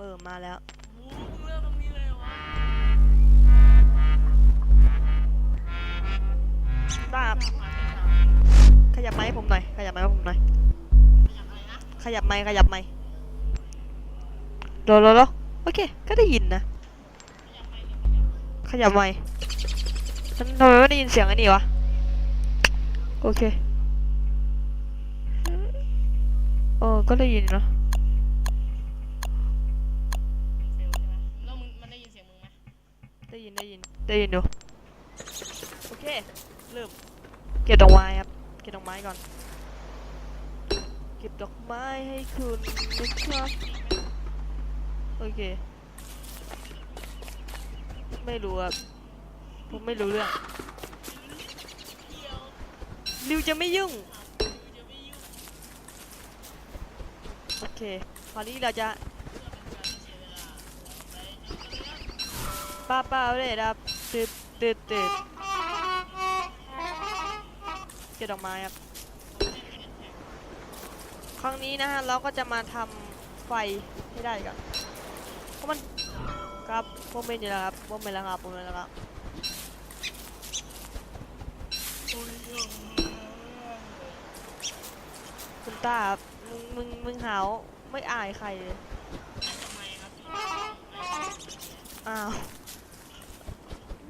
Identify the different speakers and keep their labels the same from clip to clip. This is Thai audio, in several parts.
Speaker 1: เออมาแล้วดา
Speaker 2: บ
Speaker 1: ขยับไม้ผมหน่อย ขยับไม้ผมหน่อย ขยับไม้ขยับไม้โดนแล้วโอเค ก็ได้ยินนะ ขยับไม้ฉันทำไมไม่ได้ยินเสียงอันนี้วะ โอเค เออ ก็ได้ยินเนาะ
Speaker 2: ได้ยินได้
Speaker 1: ยินดูโอเคเริ่มเก็บดอกไม้ครับ เก็บดอกไม้ก่อน เก็บดอกไม้ให้คุณนะครับ โอเค ไม่รู้ครับ ผมไม่รู้เรื่องริวจะไม่ยุ่ง โอเค คราวนี้เราจะป้าเป้าเลยครับ ตืดตืดตืดเก็บดอกไม้ครับ ครั้งนี้นะฮะเราก็จะมาทำไฟให้ได้ก่อนเพราะมันครับผมเป็นอยู่แล้วครับผมเป็นแล้วครับผมเป็นแล้วครับคุณตาครับมึงมึงมึงหาวไม่อายใครเลยอ้าว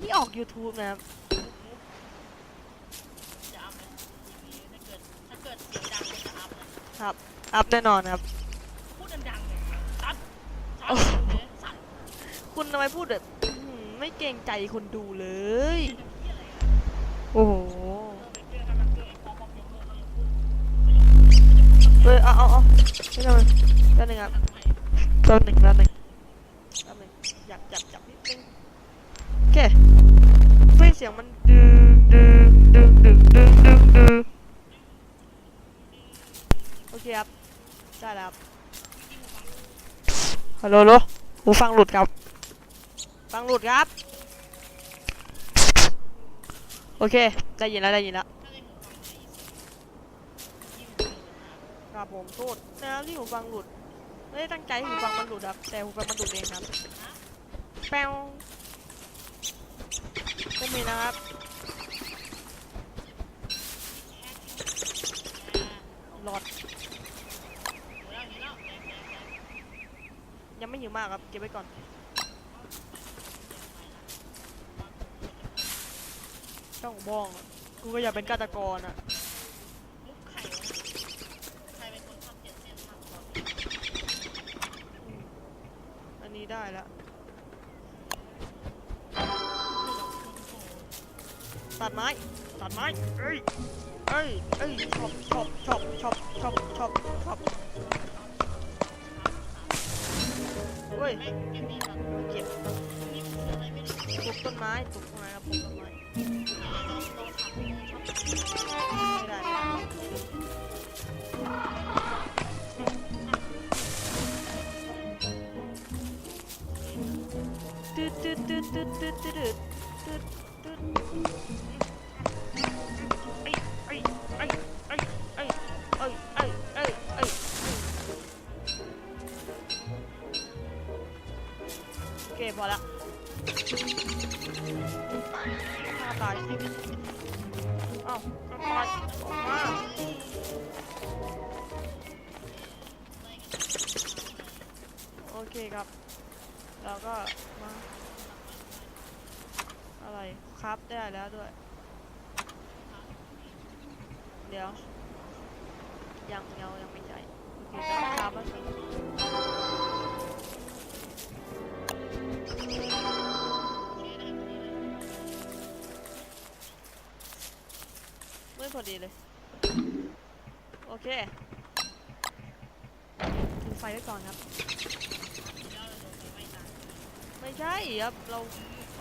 Speaker 1: นี่ออก YouTube นะครับ
Speaker 2: จะอัพไหมถ้าเกิดถ้าเกิดเสียงดังจะอัพไหม
Speaker 1: อัพแน่นอนครับ
Speaker 2: พูดดังๆเลยตัด
Speaker 1: โอ้
Speaker 2: ตัดเลยสัตว์
Speaker 1: คุณทำไมพูดแบบอื้อหือไม่เกรงใจคนดูเลย โอ้โห
Speaker 2: เรื่องอะไรเรื่องไอ้ป๊อปป๊อปยกเลิกเขายังพูด
Speaker 1: เฮ้ย เอาเอาเอาไม่ทำไมแป๊บนึงครับ
Speaker 2: ทำไม
Speaker 1: แป๊บนึงแป๊บนึงแป๊บนึงอยากจับจับนิดนึง โอเคเฮ้ยเสียงมันดึงดึงดึงดึงดึงดึงดึงโอเคครับ ได้แล้วครับฮัลโหลโหลหูฟังหลุดครับ ฟังหลุดครับ โอเค ได้ยินแล้วได้ยินแล้วครับผมโทษนะครับที่หูฟังหลุดไม่ได้ตั้งใจห้หูฟังมันหลุดครับ แต่หูฟังมันหลุดเองครับ แป้ว ก็มีนะครับหลอดยังไม่หิวมากครับ เก็บไว้ก่อน ต้องบ้อง กูก็อยากเป็นฆาตกรอะ
Speaker 2: เอ้
Speaker 1: ยเอ้ยเอ้ยชอบชอบชอบชอบชอบชอบชอบเฮ้ย
Speaker 2: ไม่เก็บนี่แบบ
Speaker 1: เก็บ
Speaker 2: นี่คืออะไรไม่รู้
Speaker 1: ปลูกต้นไม้ปลูกต้นไม้ครับปลูกต้นไม้
Speaker 2: เราเราทำเลยชอบ
Speaker 1: ไม่ได้ไม่ได้ตึ๊ดตึ๊ดตึ๊ดตึ๊ดตึ๊ดตึ๊ดตึ๊ด โอเคพอละฆ่าตายอ้าฆ่าตายออกมาโอเคครับแล้วก็มา อะไรครับได้แล้วด้วย เดี๋ยว ยังยังยังไม่ใช่ โอเคต้ครับแล้ว อดีเลย โอเคถือไฟไว้ก่อนครับ ไม่ใช่ครับ เรา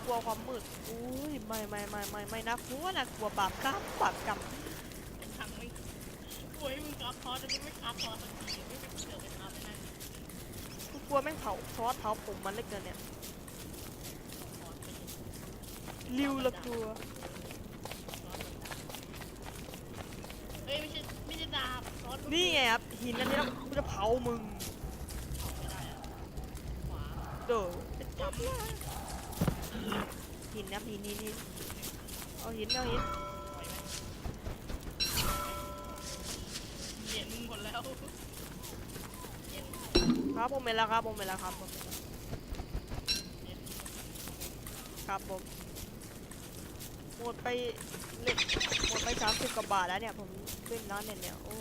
Speaker 1: กลัวความมืดอุ้ยไม่ไม่ไม่ไม่ไม่นะกลัวนะกลัวบาปกรรมบาปกรรม
Speaker 2: เป็นทางไม่โอ้มึงกราฟพอจะไม่กราฟพอสักทีไม่เป็นเสือเป็นกราฟไม่ได้
Speaker 1: กูกลัวแม่งเผาซอสเผาผมมันเล็กเกินเนี่ยริวละกลัว โดเป็นจับหินนะหินหินหินเอาหินเอาหิน
Speaker 2: ปล่อยไหมเหยียดมึงหมดแล้ว
Speaker 1: ครับผมเป็นแล้วครับผมเป็นแล้วครับผมครับผมหมดไปเล่นหมดไปสามสิบกว่าบาทแล้วเนี่ยผมเล่นร้านเนี่ยเนี่ยโอ้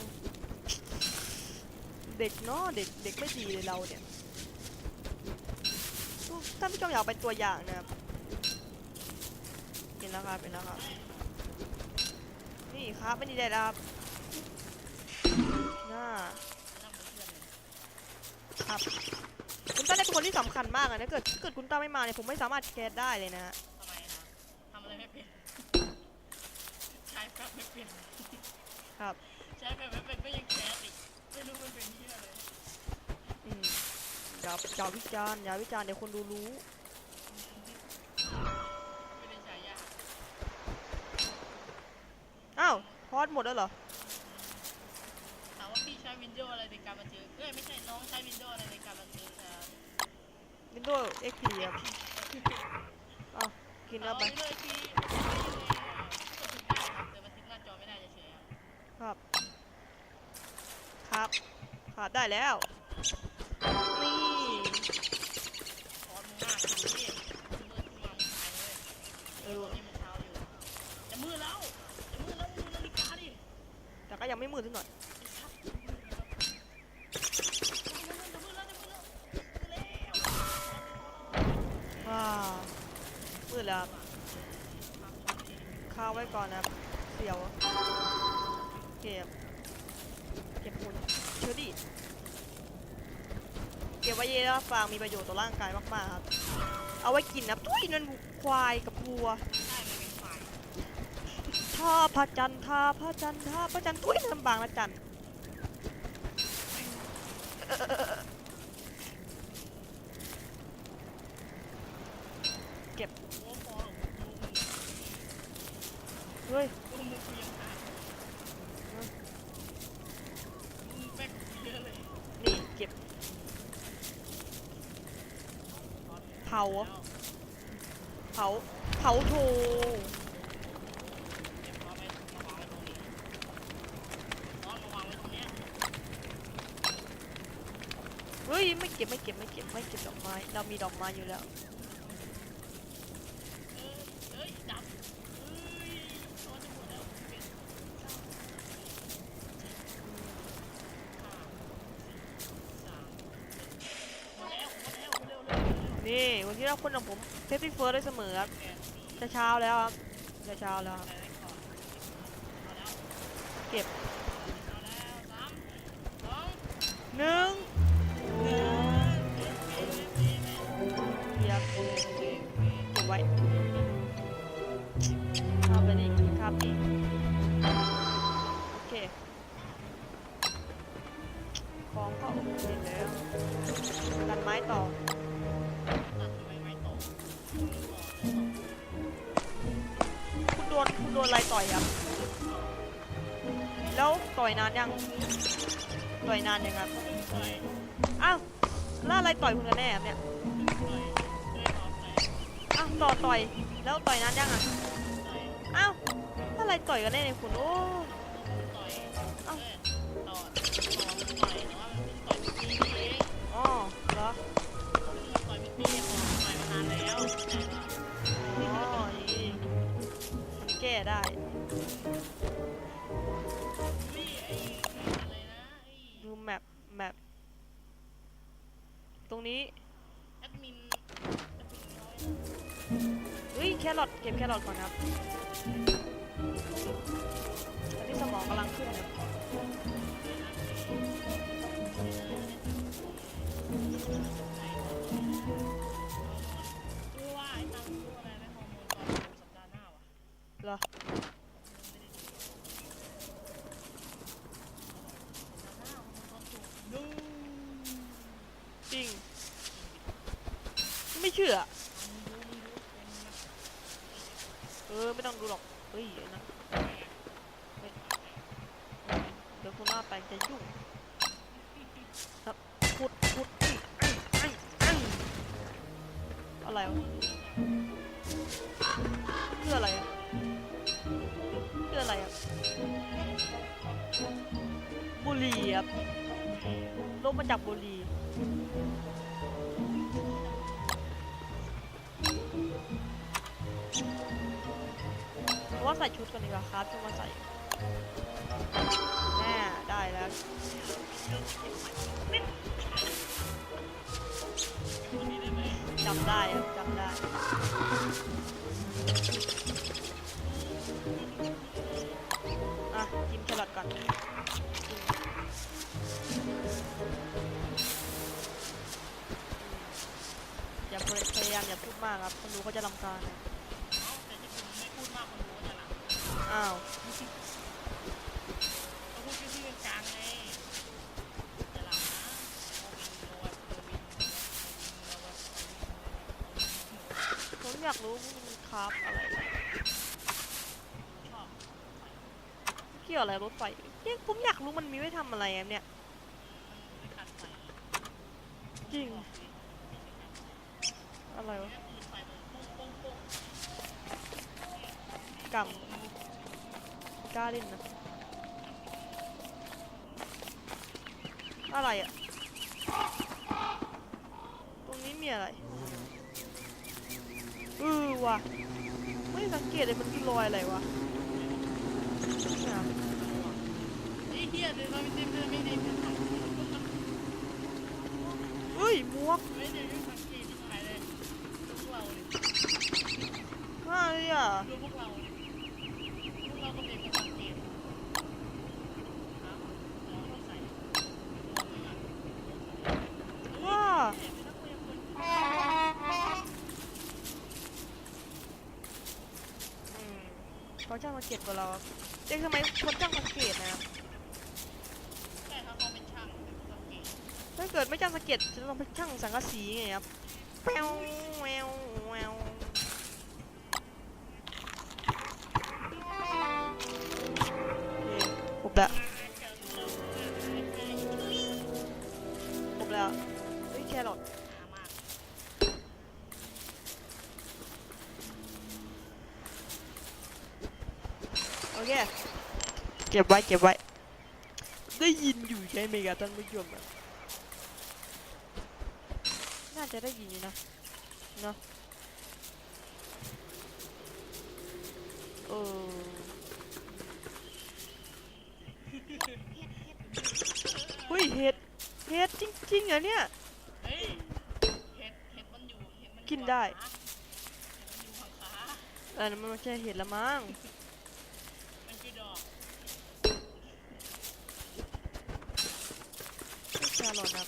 Speaker 1: เด็กเนาะเด็กเด็กไม่ดีเลยเราเนี่ยท่านผู้ชมอยากเป็นตัวอย่างนะครับเป็นแล้วครับเป็นแล้วครับนี่ครับไม่ดีได้แล้วครับน่า
Speaker 2: นั่งเป็นเพื่อนเลย
Speaker 1: ครับคุณต้าเนี่ยเป็นคนที่สำคัญมากอะนะเกิดถ้าเกิดคุณต้าไม่มาเนี่ยผมไม่สามารถแคสได้เลยนะฮะ
Speaker 2: ทำไมนะทำอะไรไม่เป็นใช้แป๊บไม่เป็น
Speaker 1: ครับ
Speaker 2: ใช้แป๊บไม่เป็นก็ยังแคสอีกไม่รู้มันเป็นที่อะไร
Speaker 1: อืม อย่าอย่าวิจารณ์อย่าวิจารณ์เดี๋ยวคนดูรู้
Speaker 2: ไม่ได้ใช้ยาก
Speaker 1: อ้าวพอดหมดแล้วเหรอ
Speaker 2: ถามว่าพี่ใช้วินโดว์อะไรในการบันทึกเอ้ยไม่ใช่น้องใช้วินโดว์อะไรในการบันทึกอ่า
Speaker 1: Windows XP ครับอ้าวกินแล้วไป
Speaker 2: เอาเลยพี่บันทึกได้ครับแต่บันทึกหน้าจอไม่ได้เฉยๆครับ
Speaker 1: ครับ ครับ ขาดได้แล้ว นี่
Speaker 2: ร้อนมากดูดิมืดขึ้นมามึงตายเลย
Speaker 1: เออ
Speaker 2: นี่มันเช้าอยู่จะมืดแล้วจะมืดแล้วดูนาฬิกาดิ
Speaker 1: แต่ก็ยังไมืดสักหน่อย
Speaker 2: ไอ้ชัดจะมืดแล้วจะมืดแล้วจะมืดแล้วจะมืดแล้ว
Speaker 1: ว้ามืดแล้วครับข้าวไว้ก่อนนะเสียว เก็บ เก็บหุ่นเชื่อดิเก็บไว้เยอะฟางมีประโยชน์ต่อร่างกายมากๆครับ เอาไว้กินนะตุ้ยนั่นควายกับวัว ทาพระจันทาพระจันทาพระจันทุยลำบางละจันเก็บเฮ้ยนี่เก็บเผาเผาเผาโท
Speaker 2: เดี๋ยวเอาไปมาวางไว้ตรงนี้ร้อนมาวางไว้ตรงเนี้ย
Speaker 1: เฮ้ยไม่เก็บไม่เก็บไม่เก็บไม่เก็บดอกไม้เรามีดอกไม้อยู่แล้ว
Speaker 2: นี่วัน
Speaker 1: ที่เราคนของผมเซฟตี้เฟิร์สได้เสมอครับจะเช้าแล้วครับจะเช้าแล้วครับ
Speaker 2: ใส่ไว้ก่อนเอาแล้ว
Speaker 1: เก็บ ยนานยังต่อยนานยังครับ
Speaker 2: ต่อย
Speaker 1: อ้าวแล้วอะไรต่อยคุณกันแน่ครับเนี่ย
Speaker 2: ต่อยด้วยออกไหน
Speaker 1: อ้าวต่อต่อยแล้วต่อยนานยังอะ
Speaker 2: ต่อย
Speaker 1: อ้าวแล้วอะไรต่อยกันแน่เนี่ยคุณโอ้
Speaker 2: ต่อยเอ้ยต่อต่อมันต่อยแต่ว่ามันเพิ่งต่อยเมื่อกี้นี่เอง
Speaker 1: อ๋อเหรอ
Speaker 2: เพิ่งมาต่อยเมื่อกี้ของต่อยมานานแล้วแต่ว่า
Speaker 1: อ๋อนี่มันแก้ได้ แมปแมปตรงนี้
Speaker 2: แอดมินแอดมินน้อย
Speaker 1: เฮ้ยแครอทเก็บแครอทก่อนครับตอนนี้สมองกำลังขึ้
Speaker 2: น
Speaker 1: ครับ คืออะไรอะคืออะไรอะบุหรี่ครับลบมาจากบุหรี่ว่าใส่ชุดกันดีกว่าครับจะมาใส่แน่ได้แล้วจำได้ ได้อะกินแครอทก่อนกินอย่าพยายามอย่าพูดมากครับคนดูเขาจะรำคาญนะ
Speaker 2: เอาแต่ที่คุณไม่พูดมากคนรู้จะหลับ
Speaker 1: อ้าว
Speaker 2: เขาพูดชื่อๆกลางๆไงจะหลับนะโอวินโรวัตโอวินโรวัต
Speaker 1: ผม อยากรู้ว่ามันคราฟอะไร เกี่ยวอะไรรถไฟเนี่ยผมอยากรู้มันมีไว้ทำอะไรอะเนี่ย จริง อะไรวะ
Speaker 2: แค่ปืนไฟมัง
Speaker 1: กำกล้าเล่นนะ อะไรอะตรงนี้มีอะไร ว่ะไม่สังเกตเลยมันคือรอยอะไรวะเนี่ย
Speaker 2: ไอ้เหี้ยเลยวเราไม่ได้ไม่ได้ไม่ได้
Speaker 1: เฮ้ยมวก
Speaker 2: ไม่ได้ไม่สังเกตที่ไหนเลยพวกเราเลย
Speaker 1: ว่าเลยอะ
Speaker 2: พวกเราเลย เขา
Speaker 1: ช่างสังเกตกว่าเราเด็กทำไมคนช่างสังเกตนะ
Speaker 2: ใช่ครับเขาเป็นช่างเป็นคนสังเกต
Speaker 1: ถ้าเกิดไม่ช่างสังเกตจะต้องเป็นช่างสังกะสีไงครับแปวแวว โอเคเก็บไว้เก็บไว้ ได้ยินอยู่ใช่ไหมครับท่านผู้ชมอะน่าจะได้ยินอยู่นะเนาะเออเฮ้ยเห็ดเห็ดจริงๆเหรอเนี่ย
Speaker 2: เฮ้ยเห็ดเห็ดมันอยู่เห็ดมันอยู่
Speaker 1: กินได้
Speaker 2: หางขาเห็ดมันอยู่หางขา
Speaker 1: อันนั้นมันไม่ใช่เห็ดละมั้ง
Speaker 2: มันคือดอก
Speaker 1: ไม่แครอทครับ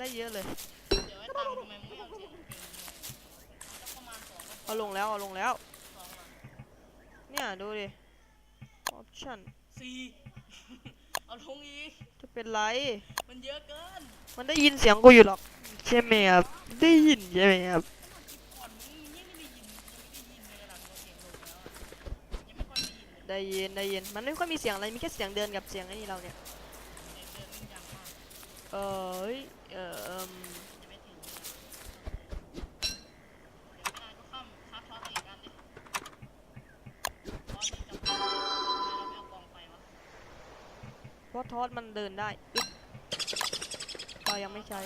Speaker 1: ได้เยอะเลย
Speaker 2: เดี๋ยวไอ้ตังค์ทำไมมึงไม่เอาเสียงเป็นสักประมาณสองก็พอ
Speaker 1: เอาลงแล้ว เอาลงแล้ว
Speaker 2: สองอะ
Speaker 1: เนี่ยดูดิ ออปชั่น
Speaker 2: สี่ เอาลงอีก
Speaker 1: จะเป็นไร
Speaker 2: มันเยอะเกิน
Speaker 1: มันได้ยินเสียงกูอยู่หรอก ใช่ไหมครับ ได้ยินใช่ไหมครับ
Speaker 2: ก่อนมึงยังไม่ได้ยินยังไม่ได้ยินเลยหลังเราเสียงลงแล้วอะยังไม่ค่อยได้ยินเลย
Speaker 1: ได้ยินได้ยิน มันไม่ค่อยมีเสียงอะไร มีแค่เสียงเดินกับเสียงไอ้นี่เราเนี่ย
Speaker 2: เสียงเดินมันดังมาก
Speaker 1: เอ้ยเอ่อเอิ่ม
Speaker 2: จะไม่ถึงเลย เดี๋ยวไม่นานก็ค่ำทอดอีกกันเป็นทำไมเราไม่เอ
Speaker 1: เพราะทอดมันเดินได้อึ๊บเรายังไม่ใช้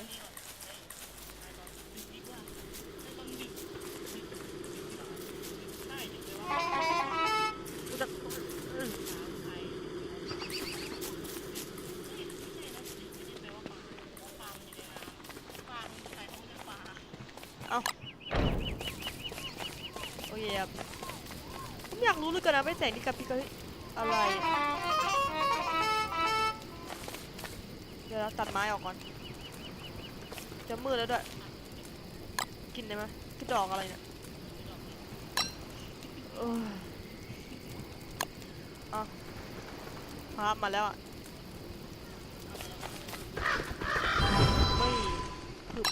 Speaker 1: จะอืมโอเคครับผ มอยากรู้เหลยกันนะไม่แสงนี่กับพี่ก็อะไรเดี๋ยวเราตัดไม้ออกก่อนจะมืดแล้วด้วย กินได้ไหมกระดอกอะไรเนี่ยออเอาภาพมาแล้วอะไม่คือ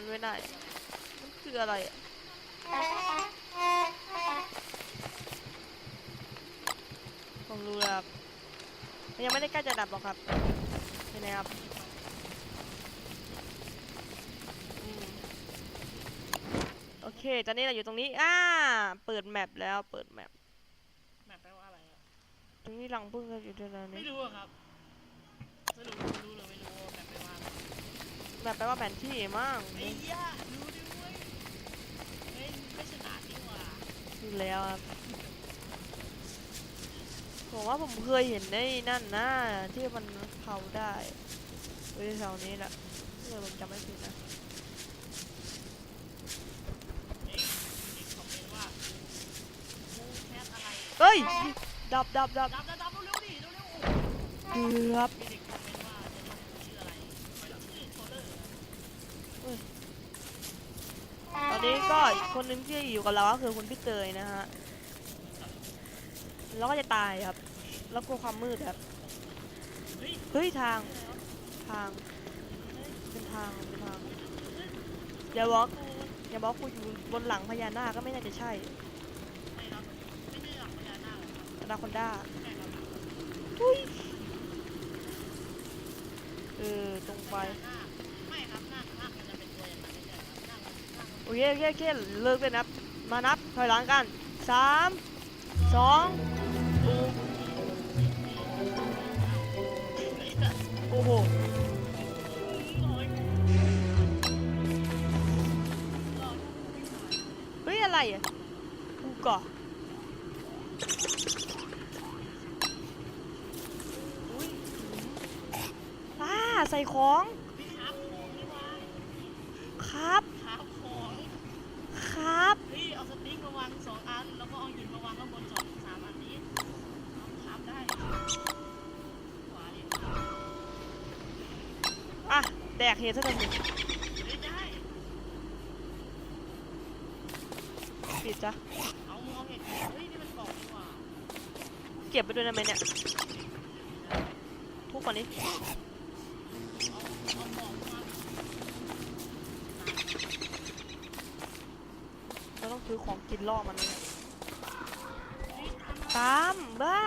Speaker 1: มันไม่ได้ คืออะไรอะผมรู้แล้วครับมันยังไม่ได้ใกล้จะดับหรอกครับใช่ไหมครับอืมโอเค ตอนนี้เราอยู่ตรงนี้ อ่า เปิดแมปแล้ว เปิดแมป
Speaker 2: แมปแปลว่าอะไรอะ
Speaker 1: ตรงนี้รังพึ่งก็อยู่ด้วยนะ
Speaker 2: ไม่
Speaker 1: นี่
Speaker 2: รู้อะครับสรุปรู้หรือไม่รู้ว่าแมปแปลว่าอะไร
Speaker 1: แมปแปลว่าแผนที่มั้ง
Speaker 2: ไอ้ย่ารู้ดิเว้ยเฮ้ยไม่ฉลาดนี่หว่า
Speaker 1: อยู่แล้วครับผมว่าผมเคยเห็นในนั่นนะที่มันเผาได้ไว้แถวนี้แหละถ้าเกิดผมจำไม่ผิดนะ
Speaker 2: เฮ้
Speaker 1: ยดับดับดับ
Speaker 2: เกื
Speaker 1: อบ
Speaker 2: มีเด็กคอมเมนต์ว่าจะทำชื่ออะไรไม่หรอกชื่อโทเลอร์
Speaker 1: ตอนนี้ก็คนนึงที่อยู่กับเราก็คือคุณพี่เตยนะฮะแล้วก็จะตายครับ แล้วกลัวความมืดครับ
Speaker 2: เฮ้ย
Speaker 1: ทาง ทาง เป็นทางเป็นทางอย่าบอกอย่าบอกกูอยู่บนหลังพญานาคก็ไม่น่าจะใช่
Speaker 2: ไม่ครับไม่ใช่หลังพญานาคหรอ
Speaker 1: นาคอนด้าอุ้ยเออตรงไป
Speaker 2: ไม่ครับนาคนามันจะ อ
Speaker 1: เคโอเคโอเคเลิกเลยนับมานับถอยหลังกันสามสองโอ้โหเฮ้ยอะไรอะกูก่ออุ้ยอ่าใส่ของ
Speaker 2: แด
Speaker 1: กเห็ดซะหนึ่งปิดจ้ะ
Speaker 2: เก็
Speaker 1: บไปด้วยนะไหมเนี่ยทุกคนนี้
Speaker 2: เอาเอากล่องมา
Speaker 1: เราต้องซื้อของกินล่อมัน
Speaker 2: ตาม
Speaker 1: บ้า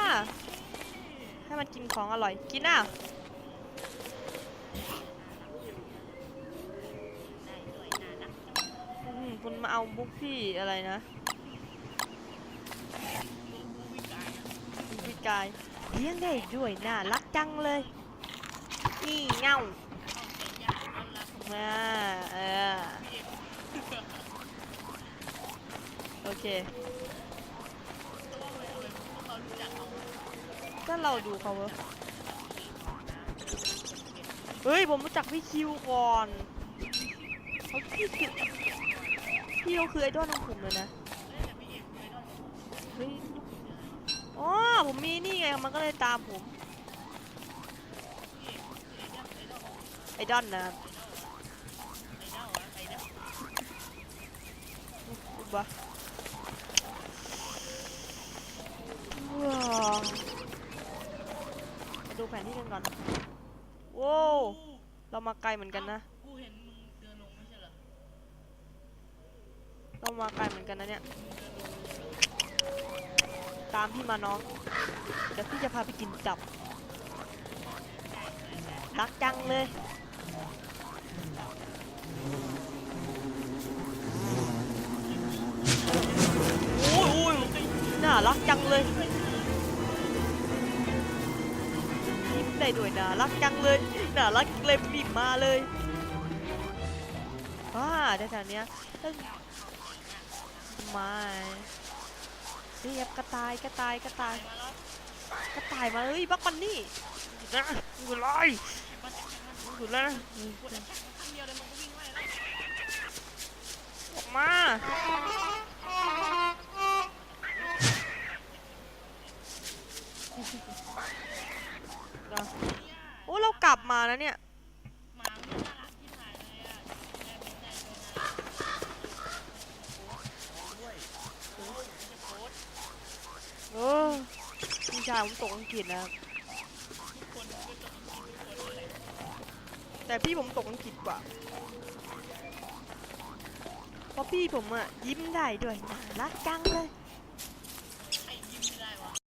Speaker 1: ให้มันกินของอร่อย กินอะ
Speaker 2: ได้ด้วยน่ารักจัง
Speaker 1: อืม คุณมาเอาบุกพี่อะไรนะ
Speaker 2: ดูบูวิกายนะ
Speaker 1: บุกพี่กายเลี้ยงได้ด้วยน่ารักจังเลย นี่เงา
Speaker 2: มา
Speaker 1: เออโอเค
Speaker 2: ก็เรา
Speaker 1: ดูเขาเว้ยเฮ้ย ผมรู้จักพี่คิวก่อนเขาพี่คิว พี่เขาคือไอดอลของผมเลยนะ
Speaker 2: เฮ้
Speaker 1: ยอ๋อผมมีนี่ไงมันก็เลยตามผม
Speaker 2: ไอ้เจ้อ้เจ้า
Speaker 1: ไอดอลนะครับ
Speaker 2: ไอ้เจ้าอะ
Speaker 1: ว้าวมาดูแผนที่กันก่อน โว้วเรามาไกลเหมือนกันนะ
Speaker 2: กูเห็นมึงเดินลงไม่ใช่เหรอ
Speaker 1: เรา มาไกลเหมือนกันนะเนี่ย ตามพี่มาน้อง เดี๋ยวพี่จะพาไปกินตับ รักจังเลย โอ้ยโอ้ยน่ารักจังเลยยิ้มได้ด้วยน่ารักจังเลย น่ารักเลยบีบมาเลยว้าได้แถวเนี้ย ม่นี่ครับกระต่ายกระต่ายกระต่าย
Speaker 2: มาแล้ว
Speaker 1: กระต่ายมาเฮ้ยบักมันนี่หยุดนะหยุดเลย
Speaker 2: มันจะมัน
Speaker 1: หยุดแล้วนะ
Speaker 2: กูจะแค่ครั้งเดียวเลยมันก็วิ่งไล่แล้ว
Speaker 1: ออกมานะโอ้เรากลับมาแล้วเนี่ย
Speaker 2: หมามันน่ารักที่ถ่ายเลยอะแม่เป็นใจเลยนะด้วยโอ้ยจะโพส
Speaker 1: เออพี่ชาย ผมตกอังกฤษนะครับแต่พี่ผมตกอังกฤษกว่า เพราะเพราะพี่ผมอะยิ้มได้ด้วยน่ารักจังเลย